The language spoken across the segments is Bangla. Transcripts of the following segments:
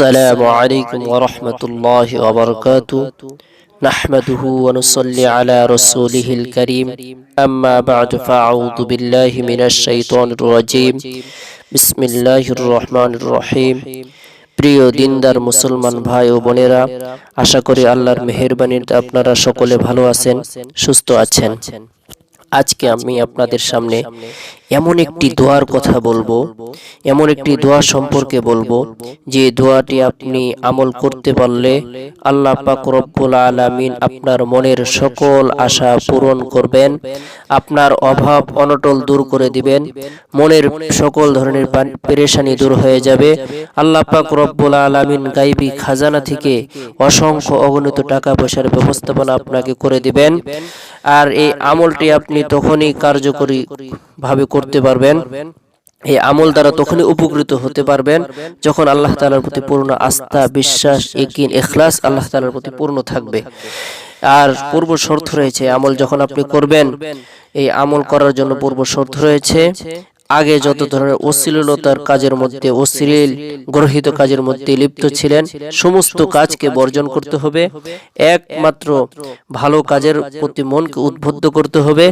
السلام عليكم ورحمة الله وبركاته نحمده ونصلي على رسوله الكريم أما بعد فأعوذ بالله من الشيطان الرجيم بسم الله الرحمن الرحيم প্রিয় দিনদার মুসলমান ভাই ও বোনেরা আশা করি আল্লাহর মেহেরবানিতে আপনারা সকলে ভালো আছেন সুস্থ আছেন আজকে আমি আপনাদের সামনে এমন একটি দোয়ার কথা বলব এমন একটি দোয়া সম্পর্কে বলব যে দোয়াটি আপনি আমল করতে পারলে আল্লাহ পাক রব্বুল আলামিন আপনার মনের সকল আশা পূরণ করবেন আপনার অভাব অনটল দূর করে দিবেন মনের সকল ধরনের পেরেশানি দূর হয়ে যাবে। আল্লাহ পাক রব্বুল আলামিন গাইবি খাজানা থেকে অসংখ্য অগণিত টাকা পয়সার ব্যবস্থাপনা আপনাকে করে দিবেন। আর এই আমলটি আপনি তখনই কার্যকরী ভাবে করতে পারবেন। এই আমল দ্বারা তখনই উপকৃত হতে পারবেন, যখন আল্লাহ তালার প্রতি পূর্ণ আস্থা, বিশ্বাস একিন এখলাস আল্লাহ তালার প্রতি পূর্ণ থাকবে। আর পূর্ব শর্ত রয়েছে, আমল যখন আপনি করবেন, এই আমল করার জন্য পূর্ব শর্ত রয়েছে আগে যত ধরনের অশ্লীলতার কাজের মধ্যে, অশ্লীল গ্রহিত কাজের মধ্যে লিপ্ত ছিলেন, সমস্ত কাজকে বর্জন করতে হবে। একমাত্র ভালো কাজের প্রতি মনকে উদ্বুদ্ধ করতে হবে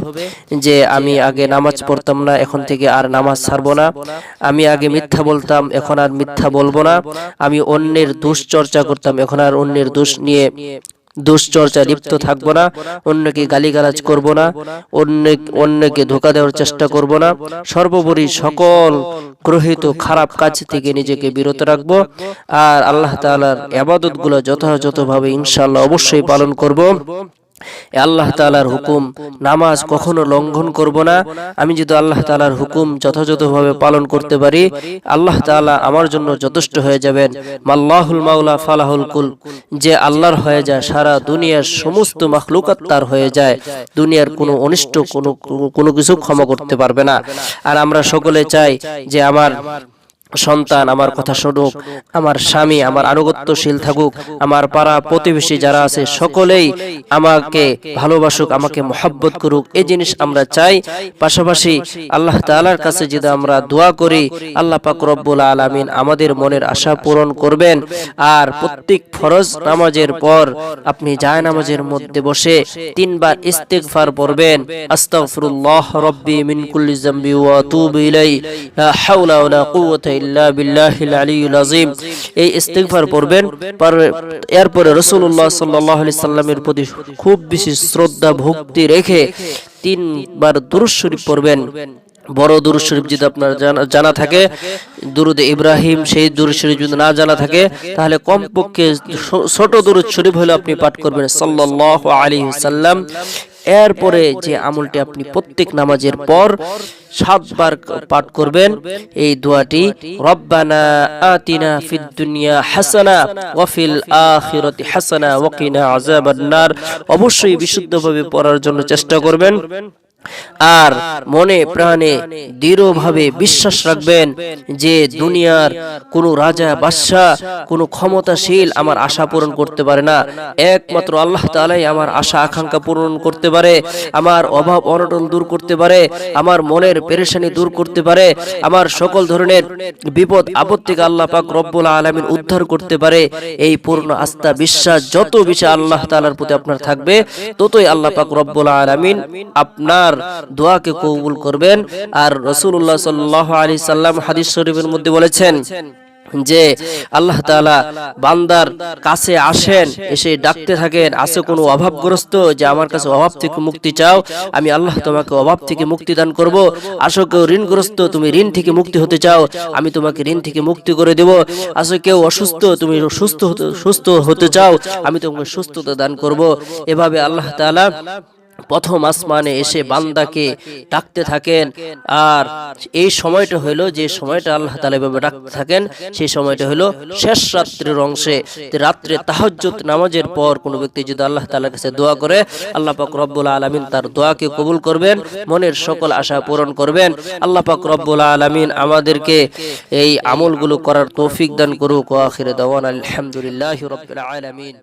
যে, আমি আগে নামাজ পড়তাম না, এখন থেকে আর নামাজ ছাড়বো না। আমি আগে মিথ্যা বলতাম, এখন আর মিথ্যা বলব না। আমি অন্যের দুশ্চর্চা করতাম, এখন আর অন্যের দোষ নিয়ে দুশ্চর্চা লিপ্ত থাকব না, অন্যকে গালিগালাজ করব না, অন্য অন্যকে ধোকা দেওয়ার চেষ্টা করব না। সর্বোপরি সকল গ্রহিত খারাপ কাজ থেকে নিজেকে বিরত রাখব আর আল্লাহ তাআলার আবাদতগুলো যথাযথভাবে ইনশাল্লাহ অবশ্যই পালন করব। আল্লাহ তাআলার হুকুম নামাজ কখনো লঙ্ঘন করব না। আমি যদি আল্লাহ তাআলার হুকুম যথাযথভাবে পালন করতে পারি আল্লাহ তাআলা আমার জন্য যথেষ্ট হয়ে যাবেন। মাল্লাহুল মাওলা ফালাহুল কুল যে আল্লাহর হয়ে যায় সারা দুনিয়ার সমস্ত মাখলুকাত তার হয়ে যায়। দুনিয়ার কোনো অনিষ্ট কোনো কোনো কিছু ক্ষমা করতে পারবে না। আর আমরা সকলে চাই যে আমার সন্তান আমার কথা শুনুক, আমার স্বামী আমার আনুগত্যশীল থাকুক, আমার পাড়া প্রতিবেশী যারা আছে সকলেই আমাকে ভালোবাসুক, আমাকে মহাব্বত করুক এই জিনিস আমরা চাই। পাশাপাশি আল্লাহ তাআলার কাছে যদি আমরা দোয়া করি, আল্লাহ পাক রব্বুল আলামিন আমাদের মনের আশা পূরণ করবেন। আর প্রত্যেক ফরজ নামাজের পর আপনি জায় নামাজের মধ্যে বসে তিনবার ইস্তেগফার পড়বেন। আস্তাগফিরুল্লাহ রব্বি মিন ওয়া আতুবু ইলাই লা হাওলা ওয়ালা কুওয়াতা এরপরে আলাইহি সাল্লামের প্রতি খুব বেশি শ্রদ্ধা, ভক্তি রেখে তিনবার দুরূদ শরীফ পড়বেন। বড় দুরূদ শরীফ যদি আপনার জানা- থাকে, দুরুদ ইব্রাহিম সেই দুরূদ শরীফ যদি না জানা থাকে, তাহলে কমপক্ষে ছোট দুরূদ শরীফ হলে আপনি পাঠ করবেন সাল্লাল্লাহু আলাইহি সাল্লাম। এরপরে যে আমলটি আপনি প্রত্যেক নামাজের পর সাতবার পাঠ করবেন, এই দোয়াটি, রব্বানা আতিনা ফিদ দুনিয়া হাসানা ওয়া ফিল আখিরাতি হাসানা ওয়া কিনা আযাবান নার। অবশ্যই বিশুদ্ধভাবে পড়ার জন্য চেষ্টা করবেন। আর মনে প্রাণে দৃঢ়ভাবে বিশ্বাস রাখবেন যে দুনিয়ার কোন রাজা, বাদশাহ, কোন ক্ষমতাশীল আমার আশা পূরণ করতে পারে না। একমাত্র আল্লাহ তাআলাই আমার আশা, আকাঙ্ক্ষা পূরণ করতে পারে, আমার অভাব অনটন দূর করতে পারে, আমার মনের পেরেশানি দূর করতে পারে, আমার সকল ধরনের বিপদ, আপদ থেকে আল্লাহ পাক রব্বুল আলামিন উদ্ধার করতে পারে। এই পূর্ণ আস্থা, বিশ্বাস যত বেশি আল্লাহ তালার প্রতি আপনার থাকবে, ততই আল্লাহ পাক রব্বুল আলামিন আপনার দোয়াকে কবুল করবেন। আর রাসূলুল্লাহ সাল্লাল্লাহু আলাইহি সাল্লাম হাদিস শরীফের মধ্যে বলেছেন যে, আল্লাহ তাআলা বান্দার কাছে আসেন, এসে ডাকতে থাকেন, আছে কোনো অভাবগ্রস্ত যে আমার কাছে অভাব থেকে মুক্তি চাও, আমি আল্লাহ তোমাকে অভাব থেকে মুক্তি দান করব। আসো কেউ ঋণগ্রস্ত, তুমি ঋণ থেকে মুক্তি হতে চাও, আমি তোমাকে ঋণ থেকে মুক্তি করে দেব। আসো কেউ অসুস্থ, তুমি সুস্থ সুস্থ হতে চাও, আমি তোমাকে সুস্থতা দান করব। এভাবে আল্লাহ তাআলা প্রথম আসমানে এসে বান্দাকে ডাকতে থাকেন। আর এই সময়টা হলো যে সময়টা আল্লাহ তাআলা এভাবে ডাকতে থাকেন সেই সময়টা হলো শেষ রাত্রের অংশে। রাত্রে তাহাজ্জুদ নামাজের পর কোনো ব্যক্তি যদি আল্লাহ তাআলার কাছে দোয়া করে আল্লাহ পাক রব্বুল আলামিন তার দোয়াকে কবুল করবেন মনের সকল আশা পূরণ করবেন। আল্লাহ পাক রব্বুল আলামিন আমাদেরকে এই আমলগুলো করার তৌফিক দান করুক। আখিরে দাওয়ানা আলহামদুলিল্লাহি রাব্বিল আলামিন।